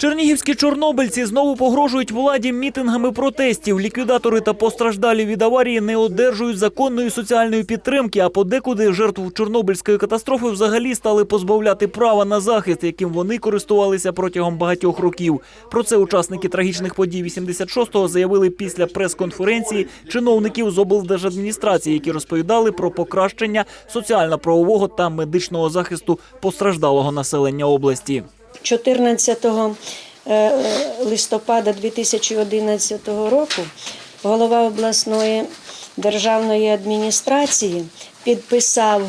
Чернігівські чорнобильці знову погрожують владі мітингами протестів. Ліквідатори та постраждалі від аварії не одержують законної соціальної підтримки, а подекуди жертв Чорнобильської катастрофи взагалі стали позбавляти права на захист, яким вони користувалися протягом багатьох років. Про це учасники трагічних подій 86-го заявили після прес-конференції чиновників з облдержадміністрації, які розповідали про покращення соціально-правового та медичного захисту постраждалого населення області. 14 е, листопада 2011 року голова обласної державної адміністрації підписав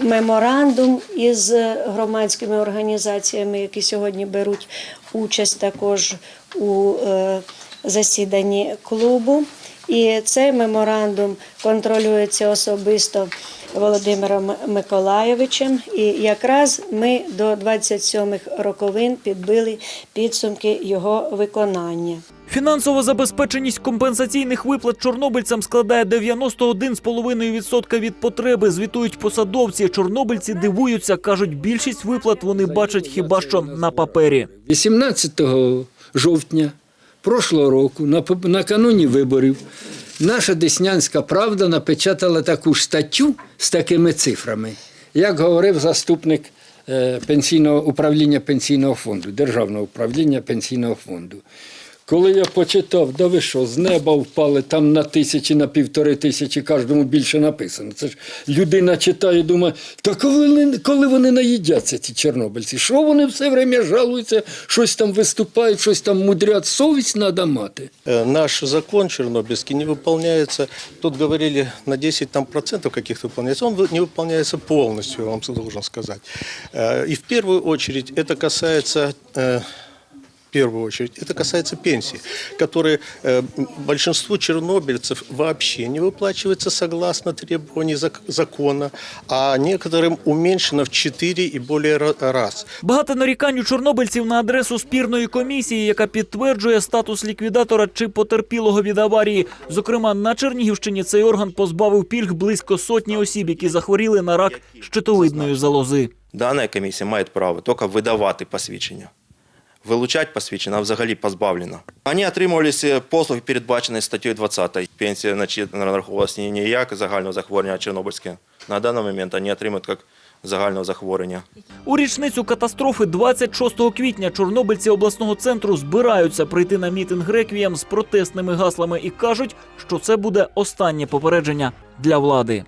меморандум із громадськими організаціями, які сьогодні беруть участь також у е, засіданні клубу. І цей меморандум контролюється особисто Володимиром Миколайовичем. І якраз ми до 27-х роковин підбили підсумки його виконання. Фінансова забезпеченість компенсаційних виплат чорнобильцям складає 91,5% від потреби. Звітують посадовці. Чорнобильці дивуються, кажуть, більшість виплат вони бачать хіба що на папері. 18 жовтня прошлого року, накануні виборів, наша Деснянська правда напечатала таку ж статтю з такими цифрами, як говорив заступник е, пенсійного управління пенсійного фонду, Державного управління пенсійного фонду. Коли я почитав, да ви що, з неба впали там на тисячі, на півтори тисячі, кожному більше написано. Це ж людина читає, думає, та коли, вони- коли вони наїдяться, ці чорнобильці? Що вони все время жалуються, щось там виступають, щось там мудрять, совість треба мати. Э, Наш закон чернобыльский не выполняется. Тут говорили на 10 там, процентов каких-то выполняется. Он вы- не выполняется полностью, я вам должен сказать. Э, И в первую очередь это касается э, в первую очередь, это касается пенсий, которые э, большинству чернобыльцев вообще не выплачиваются согласно требований зак- закона, а некоторым уменьшено в 4 и более ра- раз. Багато нарікань у чорнобильців на адресу спірної комісії, яка підтверджує статус ліквідатора чи потерпілого від аварії. Зокрема, на Чернігівщині цей орган позбавив пільг близько сотні осіб, які захворіли на рак щитовидної залози. Дана комісія має право тільки видавати посвідчення. Вилучати посвідчення а взагалі позбавлено. Вони отримували всі послуги, передбачені статтею 20. Пенсія значить, нараховувалася не як загального захворювання, чорнобильське. На даний момент вони отримують як загального захворювання. У річницю катастрофи 26 квітня чорнобильці обласного центру збираються прийти на мітинг реквієм з протестними гаслами і кажуть, що це буде останнє попередження для влади.